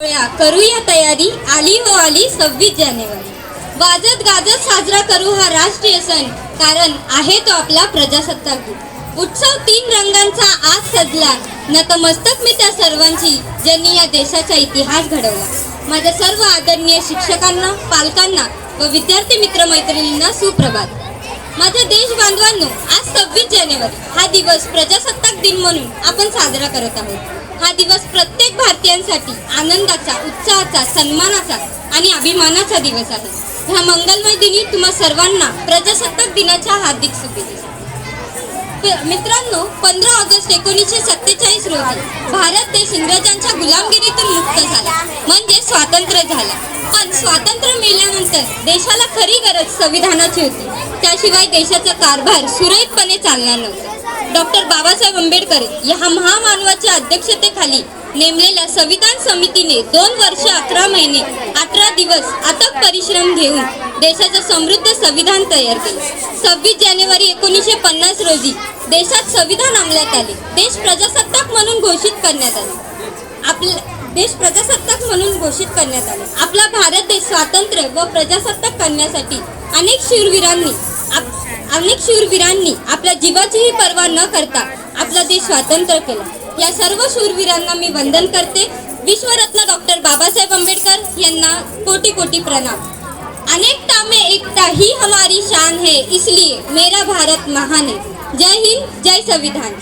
करूया तयारी आली हो आली सव्वीस जानेवारी. वाजत गाजत साजरा करू हा राष्ट्रीय सण कारण आहे तो आपला प्रजासत्ताक दिन. उत्सव तीन रंगांचा आज सजला. नतमस्तक मी त्या सर्वांची ज्यांनी या देशाचा इतिहास घडवला. माझ्या सर्व आदरणीय शिक्षकांना पालकांना व विद्यार्थी मित्रमैत्रिणींना सुप्रभात. माझ्या देश बांधवांनो आज सव्वीस जानेवारी. हा दिवस प्रजासत्ताक दिन म्हणून आपण साजरा करत आहोत. हा दिवस प्रत्येक भारतीयांसाठी आनंदाचा उत्साहाचा सन्मानाचा आणि अभिमानाचा दिवस आहे. ह्या मंगलमय दिनी तुम्हा सर्वांना प्रजासत्ताक दिनाच्या हार्दिक शुभेच्छा. मित्रांनो पंधरा ऑगस्ट एकोणीसशे सत्तेचाळीस रोजी भारत देश इंग्रजांच्या गुलामगिरीतून मुक्त झाला. म्हणजे स्वातंत्र्य झाला. पण स्वातंत्र्य मिळाल्यानंतर देशाला खरी गरज संविधानाची होती. त्याशिवाय देशाचा कारभार सुरळीतपणे चालणार नव्हता. डॉक्टर बाबासाहेब आंबेडकर या महामानवाच्या अध्यक्षतेखाली नेमलेल्या संविधान समितीने दोन वर्ष अकरा महिने अठरा दिवस अथक परिश्रम घेऊन देशाचं समृद्ध संविधान तयार केले. सव्वीस जानेवारी एकोणीसशे पन्नास रोजी देशात संविधान अंमलात आले. देश प्रजासत्ताक म्हणून घोषित करण्यात आले. आपला देश प्रजासत्ताक म्हणून घोषित करण्यात आले. आपला भारत देश स्वातंत्र्य व प्रजासत्ताक करण्यासाठी अनेक शूरवीरांनी आप- अनेक शूरवीरांनी आपल्या जीवाचीही पर्वा न करता आपला देश स्वातंत्र्य केला. या सर्व शूरवीरांना मी वंदन करते. विश्वरत्न डॉक्टर बाबासाहेब आंबेडकर यांना कोटी कोटी प्रणाम. अनेकता में एकता ही हमारी शान है इसलिए मेरा भारत महान है. जय हिंद जय संविधान.